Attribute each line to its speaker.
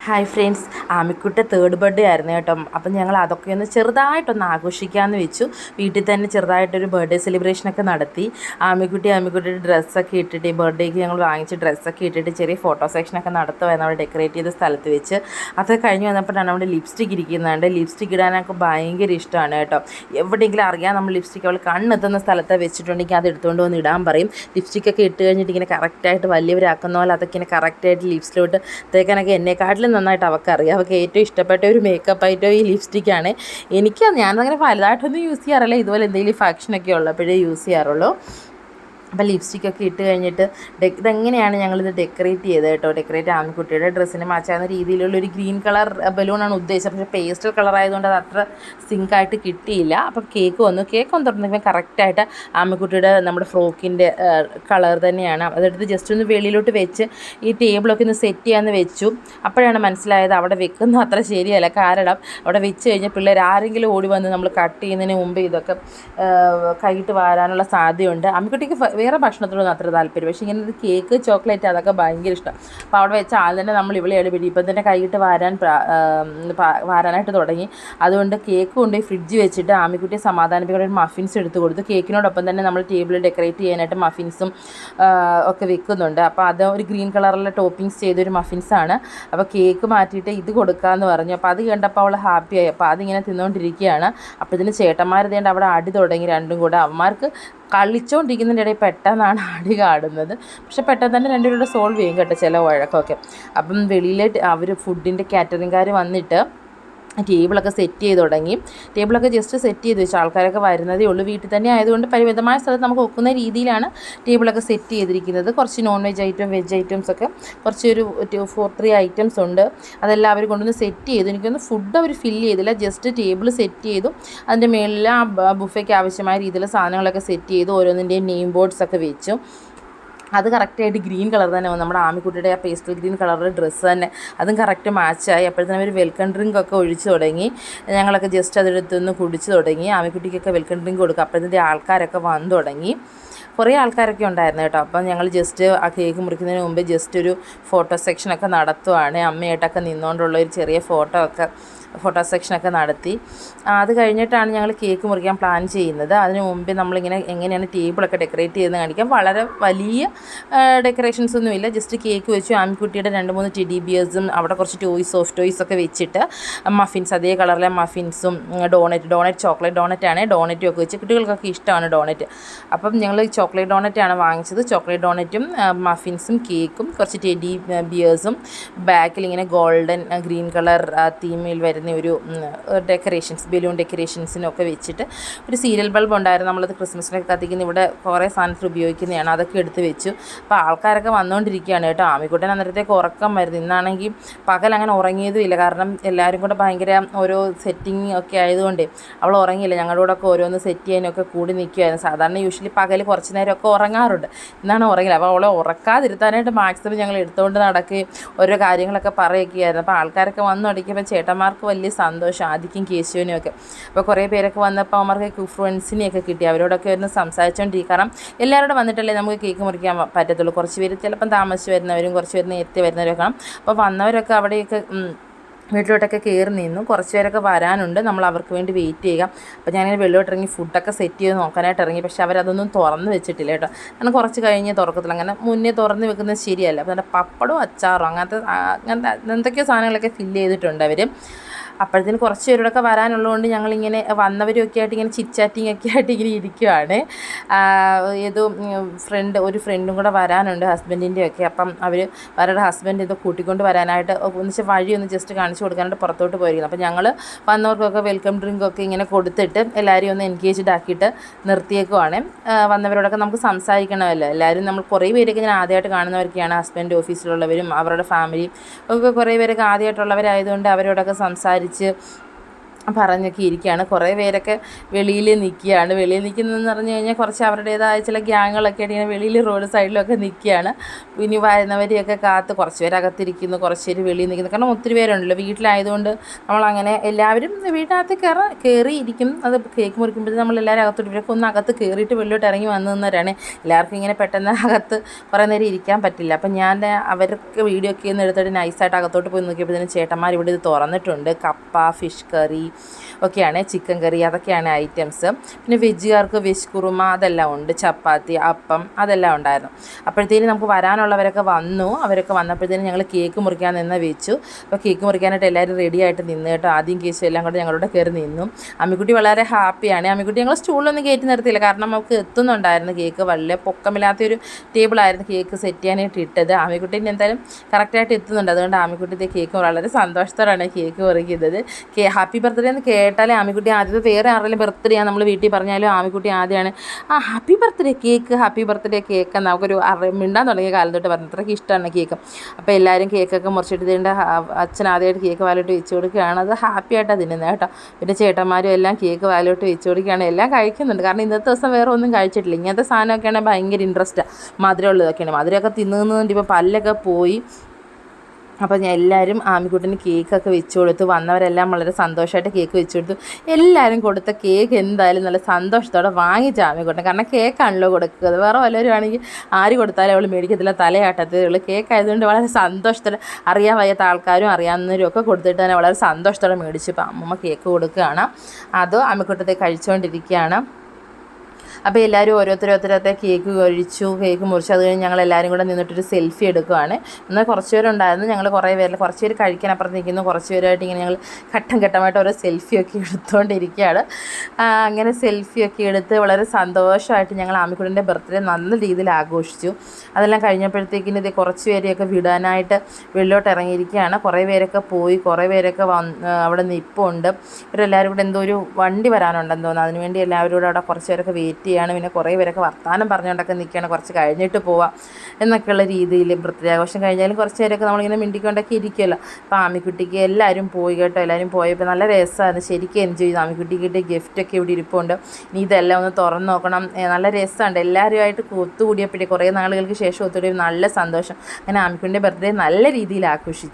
Speaker 1: Hi friends ആമിക്കുട്ട third birthday ആയിരുന്നു കേട്ടോ. അപ്പം ഞങ്ങൾ അതൊക്കെ ഒന്ന് ചെറുതായിട്ടൊന്ന് ആഘോഷിക്കാമെന്ന് വെച്ചു. വീട്ടിൽ തന്നെ ചെറുതായിട്ടൊരു ബർത്ത്ഡേ സെലിബ്രേഷനൊക്കെ നടത്തി. ആമിക്കുട്ടി ആമിക്കുട്ടിയുടെ ഡ്രസ്സൊക്കെ ഇട്ടിട്ട് ബർത്ത്ഡേക്ക് ഞങ്ങൾ വാങ്ങിച്ച് ഡ്രസ്സൊക്കെ ഇട്ടിട്ട് ചെറിയ ഫോട്ടോ സെക്ഷനൊക്കെ നടത്തുമായിരുന്നു അവിടെ ഡെക്കറേറ്റ് ചെയ്ത സ്ഥലത്ത് വെച്ച്. അതൊക്കെ കഴിഞ്ഞ് വന്നപ്പോഴാണ് അവിടെ ലിപ്സ്റ്റിക് ഇരിക്കുന്നുണ്ട്. ലിപ്സ്റ്റിക് ഇടാനൊക്കെ ഭയങ്കര ഇഷ്ടമാണ് കേട്ടോ. എവിടെയെങ്കിലും അറിയാം നമ്മൾ ലിപ്സ്റ്റിക് അവൾ കണ്ണെത്തുന്ന സ്ഥലത്ത് വെച്ചിട്ടുണ്ടെങ്കിൽ അത് എടുത്തുകൊണ്ട് വന്ന് ഇടാൻ പറയും. ലിപ്സ്റ്റിക്കൊക്കെ ഇട്ട് കഴിഞ്ഞിട്ട് ഇങ്ങനെ കറക്റ്റായിട്ട് വലിയവരാക്കുന്ന പോലെ അതൊക്കെ ഇങ്ങനെ കറക്റ്റായിട്ട് ലിപ്സിലോട്ട് തേക്കാനൊക്കെ എന്നെക്കാട്ടിലും നന്നായിട്ട് അവൾക്കറിയാം അവൾക്ക് ഏറ്റവും ഇഷ്ടപ്പെട്ട ഒരു മേക്കപ്പ് ആയിട്ടോ ഈ ലിപ്സ്റ്റിക്കാണ് എനിക്ക് ഞാനങ്ങനെ വലുതായിട്ടൊന്നും യൂസ് ചെയ്യാറില്ല. ഇതുപോലെ എന്തെങ്കിലും ഫാക്ഷനൊക്കെ ഉള്ളപ്പോഴേ യൂസ് ചെയ്യാറുള്ളൂ. അപ്പോൾ ലിപ്സ്റ്റിക്കൊക്കെ ഇട്ട് കഴിഞ്ഞിട്ട് ഡെക് ഇതെങ്ങനെയാണ് ഞങ്ങളിത് ഡെക്കറേറ്റ് ചെയ്തത് കേട്ടോ? ഡെക്കറേറ്റ് ആൺകുട്ടിയുടെ ഡ്രസ്സിന് മാച്ചാകുന്ന രീതിയിലുള്ള ഒരു ഗ്രീൻ കളർ ബലൂണാണ് ഉദ്ദേശിച്ചത്. പക്ഷേ പേസ്റ്റൽ കളർ ആയതുകൊണ്ട് അത് അത്ര സിങ്കായിട്ട് കിട്ടിയില്ല. അപ്പം കേക്ക് വന്നു. കേക്ക് വന്ന് തുറന്നപ്പോൾ കറക്റ്റായിട്ട് ആൺകുട്ടിയുടെ നമ്മുടെ ഫ്രോക്കിന്റെ കളർ തന്നെയാണ്. അതെടുത്ത് ജസ്റ്റ് ഒന്ന് വെളിയിലോട്ട് വെച്ച് ഈ ടേബിളൊക്കെ ഒന്ന് സെറ്റ് ചെയ്യാമെന്ന് വെച്ചു. അപ്പോഴാണ് മനസ്സിലായത് അവിടെ വെക്കുന്ന അത്ര ശരിയല്ല. കാരണം അവിടെ വെച്ച് കഴിഞ്ഞാൽ പിള്ളേർ ആരെങ്കിലും ഓടി വന്ന് നമ്മൾ കട്ട് ചെയ്യുന്നതിന് മുമ്പ് ഇതൊക്കെ കൈയിട്ട് വാരാനുള്ള സാധ്യതയുണ്ട്. അമ്മിക്കുട്ടിക്ക് വേറെ ഭക്ഷണത്തിനൊന്നും അത്ര താല്പര്യം പക്ഷേ ഇങ്ങനെ ഒരു കേക്ക് ചോക്ലേറ്റ് അതൊക്കെ ഭയങ്കര ഇഷ്ടം. അപ്പോൾ അവിടെ വെച്ച ആൾ തന്നെ നമ്മൾ ഇവിടെ പിടി ഇപ്പം തന്നെ കൈയിട്ട് വാരാൻ വാരാനായിട്ട് തുടങ്ങി. അതുകൊണ്ട് കേക്ക് കൊണ്ടുപോയി ഫ്രിഡ്ജ് വെച്ചിട്ട് ആമിക്കുട്ടിയെ സമാധാനിപ്പിക്കാൻ മഫിൻസ് എടുത്ത് കൊടുത്തു കേക്കിനോടൊപ്പം തന്നെ നമ്മൾ ടേബിൾ ഡെക്കറേറ്റ് ചെയ്യാനായിട്ട് മഫിൻസും ഒക്കെ വെക്കുന്നുണ്ട്. അപ്പോൾ അത് ഒരു ഗ്രീൻ കളറിലെ ടോപ്പിങ്സ് ചെയ്തൊരു മഫിൻസാണ് അപ്പോൾ കേക്ക് മാറ്റിയിട്ട് ഇത് കൊടുക്കാമെന്ന് പറഞ്ഞു. അപ്പോൾ അത് കണ്ടപ്പോൾ അവൾ ഹാപ്പിയായി അപ്പോൾ അതിങ്ങനെ തിന്നുകൊണ്ടിരിക്കുകയാണ് അപ്പോൾ ഇതിന് ചേട്ടന്മാർ അവിടെ അടി തുടങ്ങി രണ്ടും കൂടെ. അവന്മാർക്ക് കളിച്ചുകൊണ്ടിരിക്കുന്നതിന്റെ ഇടയിൽ പെട്ടെന്നാണ് അടി കാടുന്നത്. പക്ഷെ പെട്ടെന്ന് തന്നെ രണ്ടുപേരുടെ സോൾവ് ചെയ്യും കേട്ടോ ചില വഴക്കൊക്കെ. അപ്പം വെളിയിൽ അവർ ഫുഡിന്റെ കാറ്ററിംഗുകാർ വന്നിട്ട് ടേബിളൊക്കെ സെറ്റ് ചെയ്ത് തുടങ്ങി. ടേബിളൊക്കെ ജസ്റ്റ് സെറ്റ് ചെയ്ത് വെച്ചു. ആൾക്കാരൊക്കെ വരുന്നതേ ഉള്ളൂ. വീട്ടിൽ തന്നെ ആയതുകൊണ്ട് പരിമിതമായ സ്ഥലത്ത് നമുക്ക് ഒക്കുന്ന രീതിയിലാണ് ടേബിളൊക്കെ സെറ്റ് ചെയ്തിരിക്കുന്നത്. കുറച്ച് non veg item veg items ഒക്കെ കുറച്ചൊരു ടു ഫോർ ത്രീ ഐറ്റംസ് ഉണ്ട്. അതെല്ലാം അവർ കൊണ്ടുവന്ന് സെറ്റ് ചെയ്തു. എനിക്കൊന്ന് ഫുഡ് അവർ ഫില്ല് ചെയ്തില്ല. ജസ്റ്റ് ടേബിൾ സെറ്റ് ചെയ്തു. അതിന്റെ മേളിൽ ആ ബുഫയ്ക്ക് ആവശ്യമായ രീതിയിൽ സാധനങ്ങളൊക്കെ സെറ്റ് ചെയ്തു. ഓരോന്നിന്റെയും നെയിം ബോർഡ്സൊക്കെ വെച്ചു. അത് കറക്റ്റായിട്ട് ഗ്രീൻ കളർ തന്നെ വന്നു. നമ്മുടെ ആമിക്കുട്ടിയുടെ ആ പേസ്റ്റൽ ഗ്രീൻ കളറിന്റെ ഡ്രസ്സ് തന്നെ. അതും കറക്റ്റ് മാച്ചായി അപ്പോഴത്തേനും ഒരു വെൽക്കം ഡ്രിങ്ക് ഒക്കെ ഒഴിച്ചു തുടങ്ങി. ഞങ്ങളൊക്കെ ജസ്റ്റ് അതെടുത്തൊന്ന് കുടിച്ചു തുടങ്ങി. ആമിക്കുട്ടിക്കൊക്കെ വെൽക്കം ഡ്രിങ്ക് കൊടുക്കുക അപ്പോഴത്തെ ആൾക്കാരൊക്കെ വന്നു തുടങ്ങി. കുറേ ആൾക്കാരൊക്കെ ഉണ്ടായിരുന്നു കേട്ടോ. അപ്പം ഞങ്ങൾ ജസ്റ്റ് ആ കേക്ക് മുറിക്കുന്നതിന് മുമ്പേ ജസ്റ്റ് ഒരു ഫോട്ടോ സെക്ഷനൊക്കെ നടത്തുവാണ്. അമ്മയായിട്ടൊക്കെ നിന്നുകൊണ്ടുള്ള ഒരു ചെറിയ ഫോട്ടോ ഒക്കെ ഫോട്ടോ സെക്ഷനൊക്കെ നടത്തി. അത് കഴിഞ്ഞിട്ടാണ് ഞങ്ങൾ കേക്ക് മുറിക്കാൻ പ്ലാൻ ചെയ്യുന്നത്. അതിന് മുമ്പേ നമ്മളിങ്ങനെ എങ്ങനെയാണ് ടേബിളൊക്കെ ഡെക്കറേറ്റ് ചെയ്യുന്നത് കാണിക്കാം. വളരെ വലിയ ഡെക്കറേഷൻസ് ഒന്നുമില്ല ജസ്റ്റ് കേക്ക് വെച്ചു ആൺകുട്ടിയുടെ രണ്ട് മൂന്ന് ടി ബിയേഴ്സും അവിടെ കുറച്ച് ടോയ്സ് സോഫ്റ്റ് ടോയ്സ് ഒക്കെ വെച്ചിട്ട് മഫിൻസ് അതേ കളറിലെ മഫിൻസും ഡോണറ്റ് ഡോണറ്റ് ചോക്ലേറ്റ് ഡോണറ്റ് ആണ്. ഡോണറ്റും ഒക്കെ വെച്ച് കുട്ടികൾക്കൊക്കെ ഇഷ്ടമാണ് ഡോണറ്റ് അപ്പം ഞങ്ങൾ ചോക്ലേറ്റ് ഡോണറ്റ് ആണ് വാങ്ങിച്ചത്. ചോക്ലേറ്റ് ഡോണറ്റും മഫിൻസും കേക്കും കുറച്ച് ടെഡി ബിയേഴ്സും ബാക്കിൽ ഇങ്ങനെ ഗോൾഡൻ ഗ്രീൻ കളർ തീമിൽ വരുന്ന ഒരു ഡെക്കറേഷൻസ് ബലൂൺ ഡെക്കറേഷൻസിനൊക്കെ വെച്ചിട്ട് ഒരു സീരിയൽ ബൾബ് ഉണ്ടായിരുന്നു. നമ്മളത് ക്രിസ്മസിനൊക്കെ കത്തിക്കുന്ന ഇവിടെ കുറേ സാധനത്തിൽ ഉപയോഗിക്കുന്നതാണ്. അതൊക്കെ എടുത്ത് വെച്ചു. അപ്പോൾ ആൾക്കാരൊക്കെ വന്നുകൊണ്ടിരിക്കുകയാണ് കേട്ടോ. ആമിക്കുട്ടൻ അന്നേരത്തേക്ക് ഉറക്കം വരുന്നു. ഇന്നാണെങ്കിൽ പകൽ അങ്ങനെ ഉറങ്ങിയതും ഇല്ല. കാരണം എല്ലാവരും കൂടെ ഭയങ്കര ഓരോ സെറ്റിംഗ് ഒക്കെ ആയതുകൊണ്ട് അവൾ ഉറങ്ങിയില്ല. ഞങ്ങളുടെ കൂടെ ഒക്കെ ഓരോന്ന് സെറ്റ് ചെയ്യാനൊക്കെ കൂടി നിൽക്കുമായിരുന്നു സാധാരണ യൂഷ്വലി പകൽ കുറച്ച് നേരമൊക്കെ ഉറങ്ങാറുണ്ട്. ഇന്നാണ് ഉറങ്ങില്ല. അപ്പോൾ അവളെ ഉറക്കാതിരുത്താനായിട്ട് മാക്സിമം ഞങ്ങൾ എടുത്തുകൊണ്ട് നടക്കുകയും ഓരോ കാര്യങ്ങളൊക്കെ പറയുകയായിരുന്നു അപ്പോൾ ആൾക്കാരൊക്കെ വന്നു അടിക്കുമ്പോൾ ചേട്ടന്മാർക്ക് വലിയ സന്തോഷം ആദിക്കും കേശുവിനും ഒക്കെ അപ്പോൾ കുറേ പേരൊക്കെ വന്നപ്പോൾ അവർക്ക് ഫ്രണ്ട്സിനെയൊക്കെ കിട്ടി. അവരോടൊക്കെ ഒന്ന് സംസാരിച്ചുകൊണ്ടിരിക്കും കാരണം എല്ലാവരോടും വന്നിട്ടല്ലേ നമുക്ക് കേക്ക് മുറിക്കാൻ പറ്റത്തുള്ളൂ. കുറച്ച് പേര് ചിലപ്പം താമസിച്ച് വരുന്നവരും കുറച്ച് പേര് നേരത്തെ വരുന്നവരൊക്കെ അപ്പോൾ വന്നവരൊക്കെ അവിടെയൊക്കെ വീട്ടിലോട്ടൊക്കെ കയറി നിന്നു. കുറച്ച് പേരൊക്കെ വരാനുണ്ട്. നമ്മൾ അവർക്ക് വേണ്ടി വെയിറ്റ് ചെയ്യുക. അപ്പോൾ ഞാനിങ്ങനെ വെള്ളിലോട്ട് ഇറങ്ങി ഫുഡൊക്കെ സെറ്റ് ചെയ്ത് നോക്കാനായിട്ട് ഇറങ്ങി. പക്ഷേ അവരതൊന്നും തുറന്ന് വെച്ചിട്ടില്ല കേട്ടോ. കാരണം കുറച്ച് കഴിഞ്ഞ് തുറക്കത്തില്ല അങ്ങനെ മുന്നേ തുറന്ന് വെക്കുന്നത് ശരിയല്ല. അപ്പോൾ നല്ല പപ്പടവും അച്ചാറും അങ്ങനത്തെ അങ്ങനത്തെ എന്തൊക്കെയോ സാധനങ്ങളൊക്കെ ഫില്ല് ചെയ്തിട്ടുണ്ട് അവർ അപ്പോഴത്തേന് കുറച്ച് പേരോടൊക്കെ വരാനുള്ളതുകൊണ്ട് ഞങ്ങളിങ്ങനെ വന്നവരൊക്കെ ആയിട്ട് ഇങ്ങനെ ചിറ്റ് ചാറ്റിംഗ് ഒക്കെ ആയിട്ട് ഇങ്ങനെ ഇരിക്കുവാണ്. ഏതോ ഫ്രണ്ട് ഒരു ഫ്രണ്ടും കൂടെ വരാനുണ്ട് ഹസ്ബൻഡിന്റെ ഒക്കെ. അപ്പം അവർ അവരുടെ ഹസ്ബൻഡ് ഏതോ കൂട്ടിക്കൊണ്ട് വരാനായിട്ട് ഒന്നിച്ച് വഴി ഒന്ന് ജസ്റ്റ് കാണിച്ചു കൊടുക്കാനായിട്ട് പുറത്തോട്ട് പോയിരിക്കുന്നു. അപ്പം ഞങ്ങൾ വന്നവർക്കൊക്കെ വെൽക്കം ഡ്രിങ്ക് ഒക്കെ ഇങ്ങനെ കൊടുത്തിട്ട് എല്ലാവരെയും ഒന്ന് എൻഗേജ്ഡ് ആക്കിയിട്ട് നിർത്തിയേക്കുവാണ്. വന്നവരോടൊക്കെ നമുക്ക് സംസാരിക്കണമല്ലോ. എല്ലാവരും നമ്മൾ കുറേ പേരൊക്കെ ഞാൻ ആദ്യമായിട്ട് കാണുന്നവരൊക്കെയാണ് ഹസ്ബൻഡ് ഓഫീസിലുള്ളവരും അവരുടെ ഫാമിലിയും ഒക്കെ കുറേ പേരൊക്കെ ആദ്യമായിട്ടുള്ളവരായതുകൊണ്ട് അവരോടൊക്കെ സംസാരിച്ച് വിചാരിച്ച് പറഞ്ഞൊക്കെ ഇരിക്കുകയാണ്. കുറേ പേരൊക്കെ വെളിയിൽ നിൽക്കുകയാണ്. വെളിയിൽ നിൽക്കുന്നതെന്ന് പറഞ്ഞു കഴിഞ്ഞാൽ കുറച്ച് അവരുടേതായ ചില ഗ്യാങ്ങുകളൊക്കെ ഇങ്ങനെ വെളിയിൽ റോഡ് സൈഡിലൊക്കെ നിൽക്കുകയാണ്. ഇനി വരുന്നവരെയൊക്കെ കാത്ത് കുറച്ച് പേര് അകത്തിരിക്കുന്നു കുറച്ച് പേര് വെളിയിൽ നിൽക്കുന്നു. കാരണം ഒത്തിരി പേരുണ്ടല്ലോ. വീട്ടിലായതുകൊണ്ട് നമ്മളങ്ങനെ എല്ലാവരും വീട്ടിനകത്ത് കയറ കയറി ഇരിക്കും അത് കേക്ക് മുറിക്കുമ്പോഴത്തേക്കും നമ്മൾ എല്ലാവരും അകത്തോട്ട് ഇവരൊക്കെ ഒന്ന് അകത്ത് കയറിയിട്ട് വെളിയിലോട്ട് ഇറങ്ങി വന്നു നിന്നവരാണ്. എല്ലാവർക്കും ഇങ്ങനെ പെട്ടെന്ന് അകത്ത് കുറേ നേരം ഇരിക്കാൻ പറ്റില്ല. അപ്പം ഞാൻ അവർക്ക് വീഡിയോ ഒക്കെ ഒന്ന് എടുത്തിട്ട് നൈസായിട്ട് അകത്തോട്ട് പോയി നോക്കിയപ്പോഴത്തേനും ചേട്ടന്മാർ ഇവിടെ ഇത് തുറന്നിട്ടുണ്ട്. കപ്പ ഫിഷ് കറി ഒക്കെയാണ് ചിക്കൻ കറി അതൊക്കെയാണ് ഐറ്റംസ്. പിന്നെ വെജുകാർക്ക് വെജ് കുറുമ അതെല്ലാം ഉണ്ട്. ചപ്പാത്തി അപ്പം അതെല്ലാം ഉണ്ടായിരുന്നു. അപ്പോഴത്തേനും നമുക്ക് വരാനുള്ളവരൊക്കെ വന്നു. അവരൊക്കെ വന്നപ്പോഴത്തേനും ഞങ്ങൾ കേക്ക് മുറിക്കാൻ നിന്ന് വെച്ചു. അപ്പോൾ കേക്ക് മുറിക്കാനായിട്ട് എല്ലാവരും റെഡി ആയിട്ട് നിന്ന് കേട്ടോ. ആദ്യം കേസും എല്ലാം കൂടെ ഞങ്ങളുടെ കയറി നിന്നു. അമ്മിക്കുട്ടി വളരെ ഹാപ്പിയാണ്. അമ്മിക്കുട്ടി ഞങ്ങൾ സ്റ്റൂളിലൊന്നും കയറ്റി നിർത്തിയില്ല. കാരണം നമുക്ക് എത്തുന്നുണ്ടായിരുന്നു കേക്ക് വളരെ പൊക്കമില്ലാത്തൊരു ടേബിളായിരുന്നു കേക്ക് സെറ്റ് ചെയ്യാനായിട്ട് ഇട്ടത്. ആമിക്കുട്ടീന്റെ എന്തായാലും കറക്റ്റായിട്ട് എത്തുന്നുണ്ട്. അതുകൊണ്ട് ആമിക്കുട്ടിന്റെ കേക്ക് വളരെ സന്തോഷത്തോടാണ് കേക്ക് മുറിക്കുന്നത്. കേ ഹാപ്പി ബർത്ത്ഡേ എന്ന് കേട്ടാലേ ആമിക്കുട്ടി ആദ്യത്തെ വേറെ ആരെങ്കിലും ബർത്ത്ഡേ ആണ് നമ്മൾ വീട്ടിൽ പറഞ്ഞാലും ആമിക്കുട്ടി ആദ്യമാണ് ആ happy birthday cake happy birthday cake നമുക്കൊരു അറി മിണ്ടാൻ തുടങ്ങിയ കാലം തൊട്ട് പറഞ്ഞു. അത്രയ്ക്ക് ഇഷ്ടമാണ് കേക്ക് അപ്പോൾ എല്ലാവരും കേക്കൊക്കെ മുറിച്ചിട്ട് ഇതിന്റെ അച്ഛൻ ആദ്യമായിട്ട് കേക്ക് വാലോട്ട് വെച്ച് കൊടുക്കുകയാണ്. അത് ഹാപ്പി ആയിട്ടാണ് തിന്നുന്നത് കേട്ടോ. പിന്നെ ചേട്ടന്മാരും എല്ലാം കേക്ക് വാലോട്ട് വെച്ച് കൊടുക്കുകയാണ്. എല്ലാം കഴിക്കുന്നുണ്ട്. കാരണം ഇന്നത്തെ ദിവസം വേറെ ഒന്നും കഴിച്ചിട്ടില്ല. ഇങ്ങനത്തെ സാധനമൊക്കെയാണ് ഭയങ്കര ഇൻട്രസ്റ്റാണ് മധുരമുള്ളതൊക്കെയാണ്. മധുരമൊക്കെ തിന്നുന്നതുകൊണ്ട് ഇപ്പോൾ പല്ലൊക്കെ പോയി. അപ്പോൾ ഞാൻ എല്ലാവരും ആമിക്കുട്ടിന് കേക്കൊക്കെ വെച്ച് കൊടുത്തു. വന്നവരെല്ലാം വളരെ സന്തോഷമായിട്ട് കേക്ക് വെച്ച് കൊടുത്തു. എല്ലാവരും കൊടുത്ത കേക്ക് എന്തായാലും നല്ല സന്തോഷത്തോടെ വാങ്ങിച്ച ആമിക്കുട്ടൻ കാരണം കേക്കാണല്ലോ കൊടുക്കുന്നത് വേറെ വല്ലവരും ആണെങ്കിൽ ആര് കൊടുത്താലും അവൾ മേടിക്കത്തില്ല. തലയാട്ടത്തേ ഉള്ളൂ കേക്ക് ആയതുകൊണ്ട് വളരെ സന്തോഷത്തോടെ അറിയാൻ വയ്യാത്ത ആൾക്കാരും അറിയാവുന്നവരും ഒക്കെ കൊടുത്തിട്ട് തന്നെ വളരെ സന്തോഷത്തോടെ മേടിച്ചു. ഇപ്പം അമ്മമ്മ കേക്ക് കൊടുക്കുകയാണ്. അതോ ആമിക്കുട്ടത്തെ കഴിച്ചുകൊണ്ടിരിക്കുകയാണ് അപ്പോൾ എല്ലാവരും ഓരോരുത്തരോരുത്തരത്തെ കേക്ക് കഴിച്ചു കേക്ക് മുറിച്ചു. അത് കഴിഞ്ഞ് ഞങ്ങൾ എല്ലാവരും കൂടെ നിന്നിട്ടൊരു സെൽഫി എടുക്കുവാണ്. എന്നാൽ കുറച്ച് പേരുണ്ടായിരുന്നു ഞങ്ങൾ കുറേ പേരിൽ കുറച്ച് പേര് കഴിക്കാൻ അപ്പുറത്ത് നിൽക്കുന്നു. കുറച്ച് പേരായിട്ട് ഇങ്ങനെ ഞങ്ങൾ ഘട്ടം ഘട്ടമായിട്ട് ഓരോ സെൽഫിയൊക്കെ എടുത്തുകൊണ്ടിരിക്കുകയാണ് അങ്ങനെ സെൽഫിയൊക്കെ എടുത്ത് വളരെ സന്തോഷമായിട്ട് ഞങ്ങൾ ആമിക്കുടിന്റെ ബർത്ത്ഡേ നല്ല രീതിയിൽ ആഘോഷിച്ചു. അതെല്ലാം കഴിഞ്ഞപ്പോഴത്തേക്കിന് ഇത് കുറച്ച് പേരെയൊക്കെ വിടാനായിട്ട് വെള്ളിലോട്ട് ഇറങ്ങിയിരിക്കുകയാണ്. കുറേ പേരൊക്കെ പോയി കുറേ പേരൊക്കെ വന്ന് അവിടെ നിൽപ്പുണ്ട് ഇവരെല്ലാവരും കൂടെ എന്തോ ഒരു വണ്ടി വരാനുണ്ടെന്ന് തോന്നുന്നു. അതിനുവേണ്ടി എല്ലാവരും കൂടെ അവിടെ കുറച്ച് പേരൊക്കെ വെയിറ്റ് ചെയ്യാണ് പിന്നെ കുറേ പേരൊക്കെ വർത്തമാനം പറഞ്ഞുകൊണ്ടൊക്കെ നിൽക്കുകയാണ്. കുറച്ച് കഴിഞ്ഞിട്ട് പോവാം എന്നൊക്കെയുള്ള രീതിയിൽ ബർത്ത്ഡേ ആഘോഷം കഴിഞ്ഞാലും കുറച്ച് പേരൊക്കെ നമ്മളിങ്ങനെ മിണ്ടിക്കൊണ്ടൊക്കെ ഇരിക്കുമല്ലോ അപ്പോൾ ആമിക്കുട്ടിക്ക് എല്ലാവരും പോയി കേട്ടോ. എല്ലാവരും പോയപ്പോൾ നല്ല രസമായിരുന്നു. ശരിക്കും എൻജോയ് ചെയ്തു. ആമിക്കുട്ടിക്ക് കിട്ടിയ ഗിഫ്റ്റൊക്കെ ഇവിടെ ഇരിപ്പുണ്ട്. ഇനി ഇതെല്ലാം ഒന്ന് തുറന്ന് നോക്കണം. നല്ല രസമുണ്ട്. എല്ലാവരുമായിട്ട് ഒത്തുകൂടിയപ്പോഴേ കുറേ നാളുകൾക്ക് ശേഷം ഒത്തുകൂടിയ നല്ല സന്തോഷം. അങ്ങനെ ആമിക്കുട്ടിന്റെ ബർത്ത്ഡേ നല്ല രീതിയിൽ ആഘോഷിച്ചു.